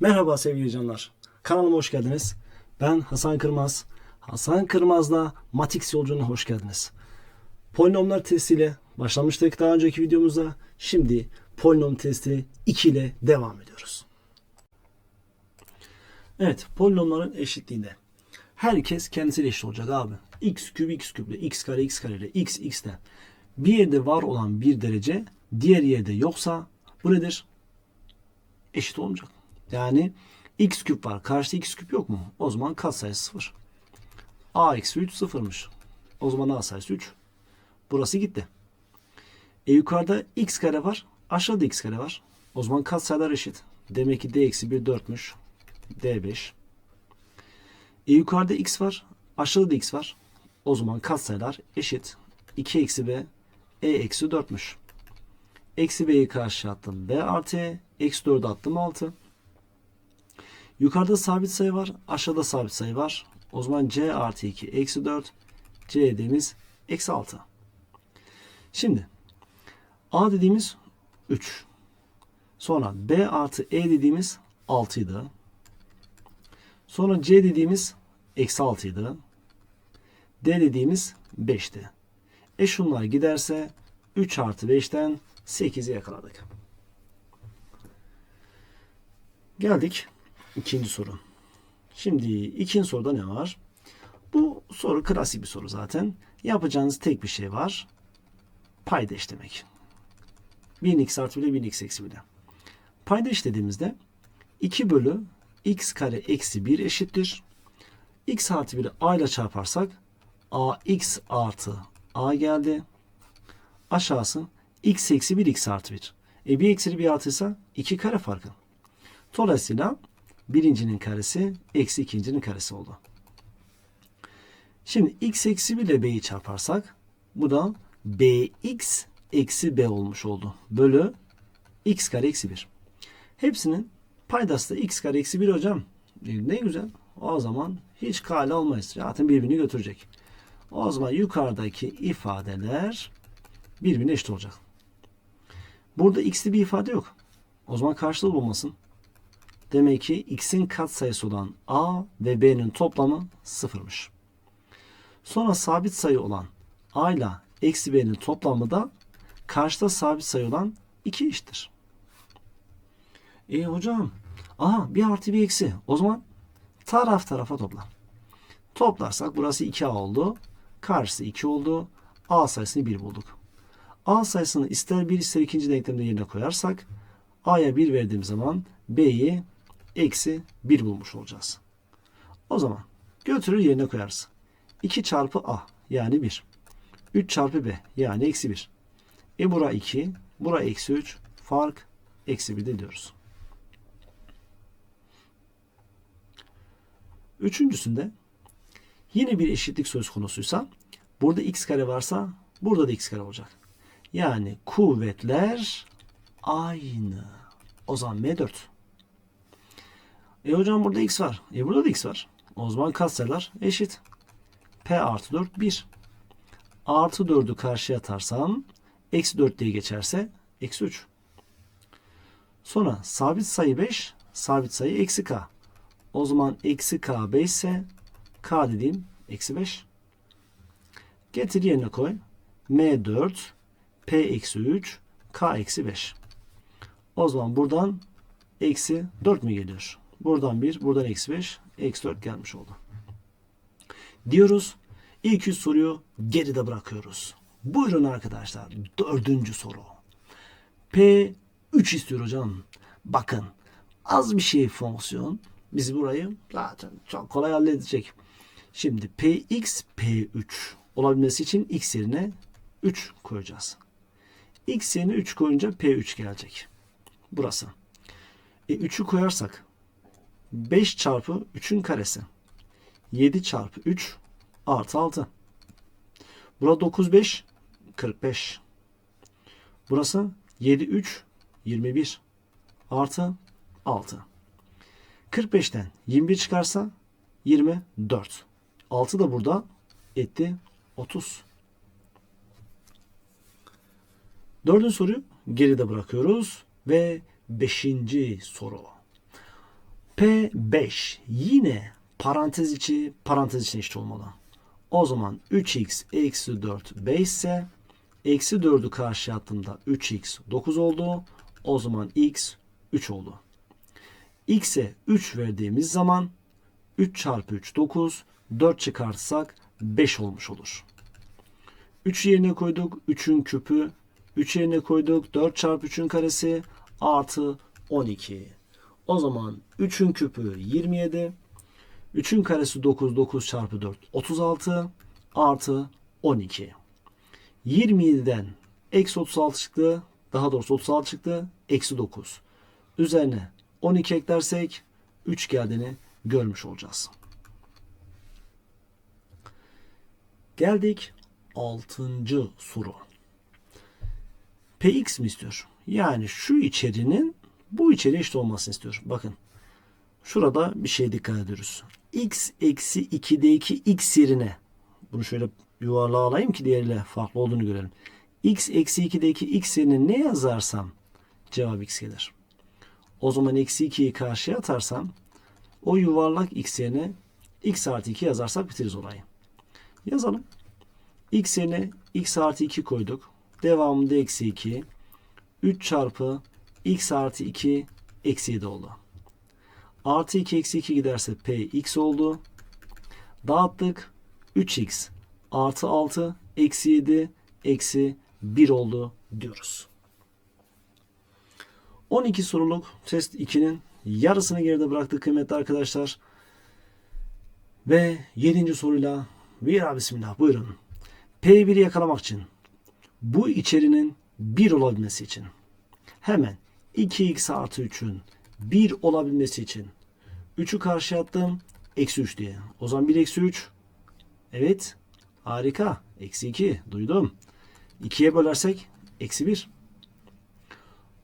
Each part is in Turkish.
Merhaba sevgili canlar. Kanalıma hoş geldiniz. Ben Hasan Kırmaz. Hasan Kırmaz'la Matix yolculuğuna hoş geldiniz. Polinomlar testiyle başlamıştık daha önceki videomuzda. Şimdi polinom testi 2 ile devam ediyoruz. Evet, polinomların eşitliğinde. Herkes kendisiyle eşit olacak abi. x küp x küple, x kare x kare ile x x de bir yerde var olan bir derece diğer yerde yoksa bu nedir? Eşit olmayacak. Yani x küp var. Karşıda x küp yok mu? O zaman katsayısı 0. a eksi 3 sıfırmış. O zaman a sayısı 3. Burası gitti. E yukarıda x kare var. Aşağıda x kare var. O zaman katsayılar eşit. Demek ki d eksi 1 4'müş. d 5. E yukarıda x var. Aşağıda da x var. O zaman katsayılar eşit. 2 eksi b e eksi 4'müş. Eksi b'yi karşı attım. b artı e. Eksi 4'ü attım 6. Yukarıda sabit sayı var. Aşağıda sabit sayı var. O zaman c artı 2 eksi 4. c dediğimiz eksi 6. Şimdi a dediğimiz 3. Sonra b artı e dediğimiz 6 idi. Sonra c dediğimiz eksi 6 idi. d dediğimiz 5'ti. E şunlar giderse 3 artı 5'ten 8'i yakaladık. Geldik ikinci soru. Şimdi ikinci soruda ne var? Bu soru klasik bir soru zaten. Yapacağınız tek bir şey var. Payda işlemek. 1000x artı 1 1000x eksi 1 Payda işlediğimizde 2 bölü x kare eksi 1 eşittir. x artı 1'i a ile çarparsak ax artı a geldi. Aşağısı x eksi 1 x artı 1. E bir eksi bir artıysa 2 kare farkı. Dolayısıyla birincinin karesi eksi ikincinin karesi oldu. Şimdi x eksi 1 ile b'yi çarparsak bu da bx eksi b olmuş oldu. Bölü x kare eksi 1. Hepsinin paydası da x kare eksi 1 hocam. E, ne güzel. O zaman hiç kale olmayız. Zaten birbirini götürecek. O zaman yukarıdaki ifadeler birbirine eşit olacak. Burada x'li bir ifade yok. O zaman karşılığı bulmasın. Demek ki x'in katsayısı olan a ve b'nin toplamı sıfırmış. Sonra sabit sayı olan a ile eksi b'nin toplamı da karşıda sabit sayı olan 2 eşittir. E hocam aha bir artı bir eksi. O zaman taraf tarafa topla. Toplarsak burası 2a oldu. Karşısı 2 oldu. a sayısını 1 bulduk. a sayısını ister 1 ister ikinci denklemde yerine koyarsak a'ya 1 verdiğim zaman b'yi eksi 1 bulmuş olacağız. O zaman götürür yerine koyarız. 2 çarpı a yani 1. 3 çarpı b yani eksi 1. E bura 2, bura eksi 3. Fark eksi 1 de diyoruz. Üçüncüsünde yine bir eşitlik söz konusuysa burada x kare varsa burada da x kare olacak. Yani kuvvetler aynı. O zaman M4. E hocam burada x var. E burada da x var. O zaman katsayılar eşit. P artı 4 1. Artı 4'ü karşıya atarsam eksi 4 diye geçerse eksi 3. Sonra sabit sayı 5, sabit sayı eksi k. O zaman eksi k 5 ise k dediğim eksi 5. Getir yerine koy. M 4, P eksi 3, K eksi 5. O zaman buradan eksi 4 mü geliyor? Buradan 1, buradan eksi 5, eksi 4 gelmiş oldu. Diyoruz. İlk üç soruyu geride bırakıyoruz. Buyurun arkadaşlar. Dördüncü soru. P 3 istiyor hocam. Bakın az bir şey fonksiyon. Biz burayı zaten çok kolay halledecek. Şimdi Px P3 olabilmesi için x yerine 3 koyacağız. X yerine 3 koyunca P3 gelecek. Burası. E 3'ü koyarsak 5 çarpı 3'ün karesi. 7 çarpı 3 artı 6. Burada 9 5 45. Burası 7 3 21 artı 6. 45'ten 21 çıkarsa 24. 6 da burada etti 30. Dördüncü soruyu geride bırakıyoruz ve beşinci soru. P5 yine parantez içi parantez içine eşit olmalı. O zaman 3x eksi 4 5 ise eksi 4'ü karşıya attığımda 3x 9 oldu. O zaman x 3 oldu. x'e 3 verdiğimiz zaman 3 çarpı 3 9 4 çıkartsak 5 olmuş olur. 3 yerine koyduk 3'ün küpü 3 yerine koyduk 4 çarpı 3'ün karesi artı 12. O zaman 3'ün küpü 27 3'ün karesi 9 9 çarpı 4 36 artı 12. 27'den eksi 36 çıktı. Daha doğrusu 36 çıktı. Eksi 9. Üzerine 12 eklersek 3 geldiğini görmüş olacağız. Geldik 6. soru. Px mi istiyor? Yani şu içerinin bu içeriye eşit olmasını istiyor. Bakın. Şurada bir şey dikkat ediyoruz. x eksi 2'deki x yerine bunu şöyle yuvarlığa alayım ki diğeriyle farklı olduğunu görelim. x eksi 2'deki x yerine ne yazarsam cevap x gelir. O zaman eksi 2'yi karşıya atarsam o yuvarlak x yerine x artı 2 yazarsak bitiririz orayı. Yazalım. x yerine x artı 2 koyduk. Devamında eksi 2. 3 çarpı x artı 2 eksi 7 oldu. Artı 2 eksi 2 giderse p x oldu. Dağıttık. 3x artı 6 eksi 7 eksi 1 oldu diyoruz. 12 soruluk test 2'nin yarısını geride bıraktık kıymetli arkadaşlar. Ve 7. soruyla bir bismillah buyurun. P1'i yakalamak için bu içerinin 1 olabilmesi için hemen 2x artı 3'ün 1 olabilmesi için 3'ü karşıya attım. Eksi 3 diye. O zaman 1 eksi 3. Evet. Harika. Eksi 2. Duydum. 2'ye bölersek eksi 1.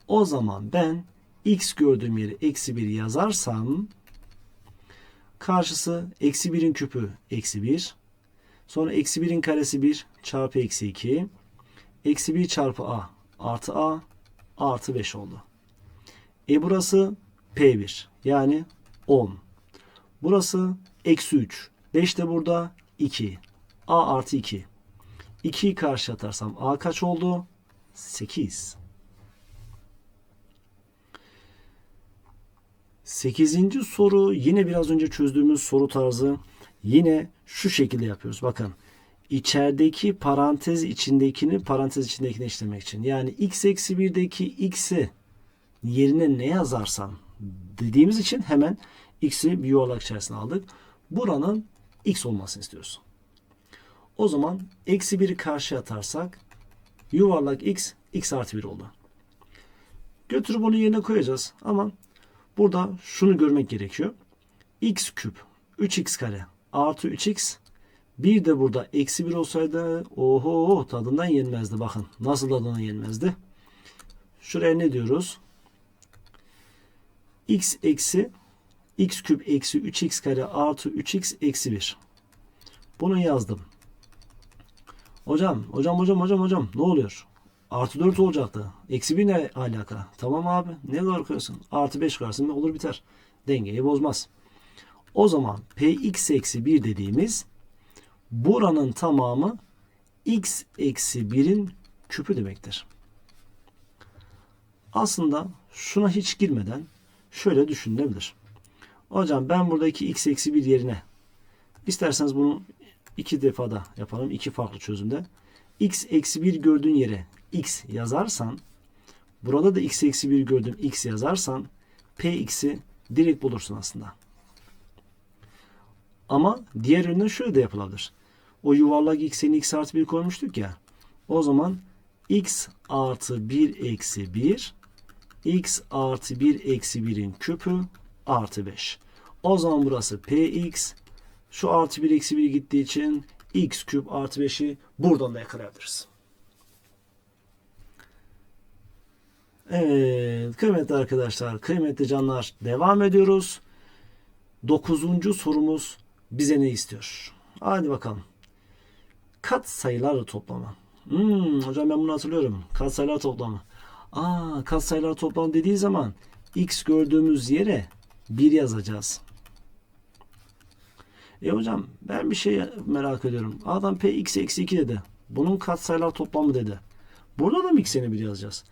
O zaman ben x gördüğüm yeri eksi 1 yazarsam karşısı eksi 1'in küpü eksi 1. Sonra eksi 1'in karesi 1 çarpı eksi 2. Eksi 1 çarpı a artı a artı 5 oldu. E burası P1 yani 10. Burası eksi 3. 5 de burada 2. A artı 2. 2'yi karşı atarsam A kaç oldu? 8. 8. soru yine biraz önce çözdüğümüz soru tarzı yine şu şekilde yapıyoruz. Bakın içerideki parantez içindekini parantez içindekine işlemek için. Yani x eksi 1'deki x'i yerine ne yazarsan dediğimiz için hemen x'i bir yuvarlak içerisine aldık. Buranın x olmasını istiyoruz. O zaman eksi 1'i karşıya atarsak yuvarlak x x artı 1 oldu. Götürüp onu yerine koyacağız. Ama burada şunu görmek gerekiyor. x küp 3x kare artı 3x bir de burada eksi 1 olsaydı oho tadından yenmezdi. Bakın nasıl tadından yenmezdi. Şuraya ne diyoruz? X eksi x küp eksi 3x kare artı 3x eksi 1. Bunu yazdım. Hocam, hocam, hocam, hocam, hocam ne oluyor? Artı 4 olacaktı. Eksi 1 ne alaka? Tamam abi. Ne korkuyorsun? Artı 5 koyarsın olur biter. Dengeyi bozmaz. O zaman px eksi 1 dediğimiz buranın tamamı x eksi 1'in küpü demektir. Aslında şuna hiç girmeden şöyle düşünülebilir. Hocam ben buradaki x eksi 1 yerine isterseniz bunu iki defada yapalım. iki farklı çözümde. x eksi 1 gördüğün yere x yazarsan burada da x eksi 1 gördüğün x yazarsan px'i direkt bulursun aslında. Ama diğer yönden şöyle de yapılabilir. O yuvarlak x'in x artı 1 koymuştuk ya. O zaman x artı 1 eksi 1 x artı 1 eksi 1'in küpü artı 5. O zaman burası px. Şu artı 1 eksi 1 gittiği için x küp artı 5'i buradan da yakalayabiliriz. Evet kıymetli arkadaşlar, kıymetli canlar devam ediyoruz. Dokuzuncu sorumuz bize ne istiyor? Hadi bakalım. Kat sayılar toplamı. Hmm, hocam ben bunu hatırlıyorum. Kat sayılar toplamı. Aa, kat sayılar toplamı dediği zaman x gördüğümüz yere 1 yazacağız. E hocam ben bir şey merak ediyorum. Adam p x eksi 2 dedi. Bunun katsayılar toplamı dedi. Burada da mı x yerine 1 yazacağız?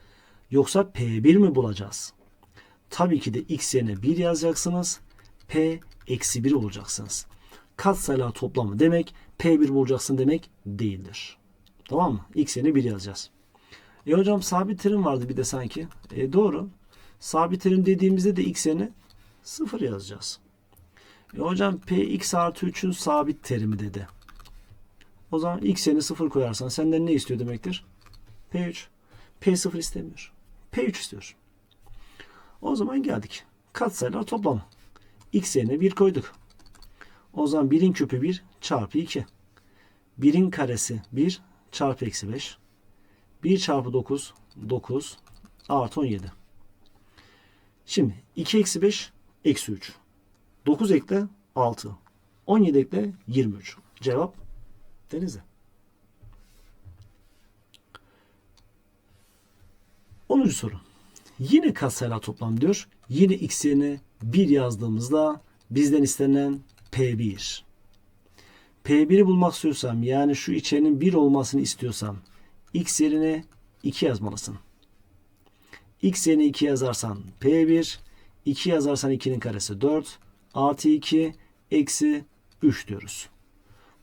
Yoksa p1 mi bulacağız? Tabii ki de x yerine 1 yazacaksınız. p eksi 1 bulacaksınız. Katsayılar toplamı demek p1 bulacaksın demek değildir. Tamam mı? x yerine 1 yazacağız. E hocam sabit terim vardı bir de sanki. E doğru. Sabit terim dediğimizde de x yerine 0 yazacağız. E hocam px artı 3'ün sabit terimi dedi. O zaman x yerine 0 koyarsan senden ne istiyor demektir? P3. P0 istemiyor. P3 istiyor. O zaman geldik. Katsayılar toplamı. X yerine 1 koyduk. O zaman 1'in küpü 1 çarpı 2. 1'in karesi 1 çarpı eksi 5. 1 çarpı 9 9 artı 17. Şimdi 2 eksi 5 eksi 3. 9 ekle 6. 17 ekle 23. Cevap Denizli. 10. soru. Yine katsayılar toplam diyor. Yine x yerine 1 yazdığımızda bizden istenen P1. P1'i bulmak istiyorsam yani şu içerinin 1 olmasını istiyorsam x yerine 2 yazmalısın. x yerine 2 yazarsan P1, 2 yazarsan 2'nin karesi 4, artı 2, eksi 3 diyoruz.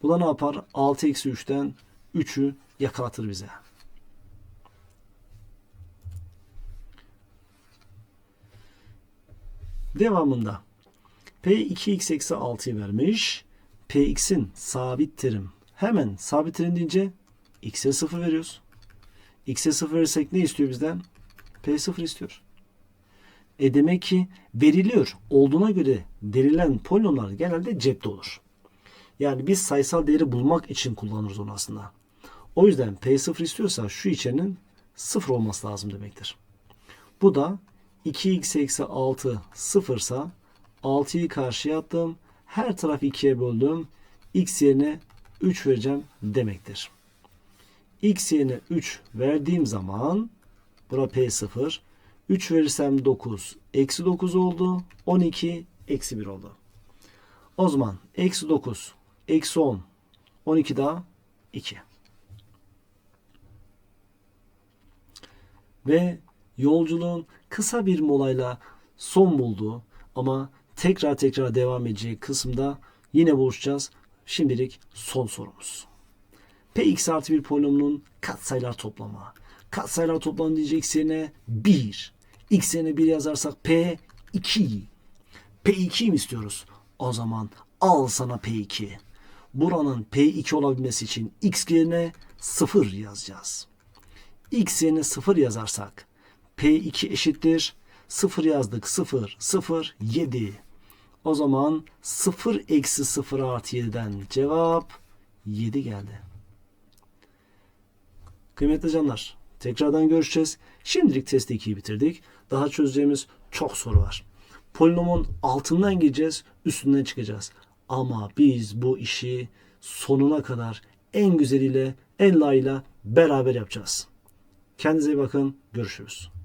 Bu da ne yapar? 6 eksi 3'ten 3'ü yakalatır bize. Devamında P2x eksi 6'yı vermiş. Px'in sabit terim. Hemen sabit terim deyince x'e 0 veriyoruz. x'e 0 verirsek ne istiyor bizden? P0 istiyor. E demek ki veriliyor. Olduğuna göre verilen polinomlar genelde cepte olur. Yani biz sayısal değeri bulmak için kullanırız onu aslında. O yüzden P0 istiyorsa şu içerinin 0 olması lazım demektir. Bu da 2x eksi 6 sıfırsa 6'yı karşıya attım. Her tarafı 2'ye böldüm. x yerine 3 vereceğim demektir. X yerine 3 verdiğim zaman bura P0 3 verirsem 9 eksi 9 oldu. 12 eksi 1 oldu. O zaman eksi 9 eksi 10 12 daha 2. Ve yolculuğun kısa bir molayla son bulduğu ama tekrar tekrar devam edeceği kısımda yine buluşacağız. Şimdilik son sorumuz. Px artı bir polinomunun katsayılar toplamı. Katsayılar toplamı diyecek yerine 1. X yerine 1 yazarsak P 2. P2 mi istiyoruz? O zaman al sana P2. Buranın P2 olabilmesi için X yerine 0 yazacağız. X yerine 0 yazarsak P2 eşittir. 0 yazdık. 0, 0, 7. O zaman 0 eksi 0 artı 7'den cevap 7 geldi. Kıymetli canlar tekrardan görüşeceğiz. Şimdilik test 2'yi bitirdik. Daha çözeceğimiz çok soru var. Polinomun altından gireceğiz, üstünden çıkacağız. Ama biz bu işi sonuna kadar en güzeliyle, en layığıyla beraber yapacağız. Kendinize iyi bakın. Görüşürüz.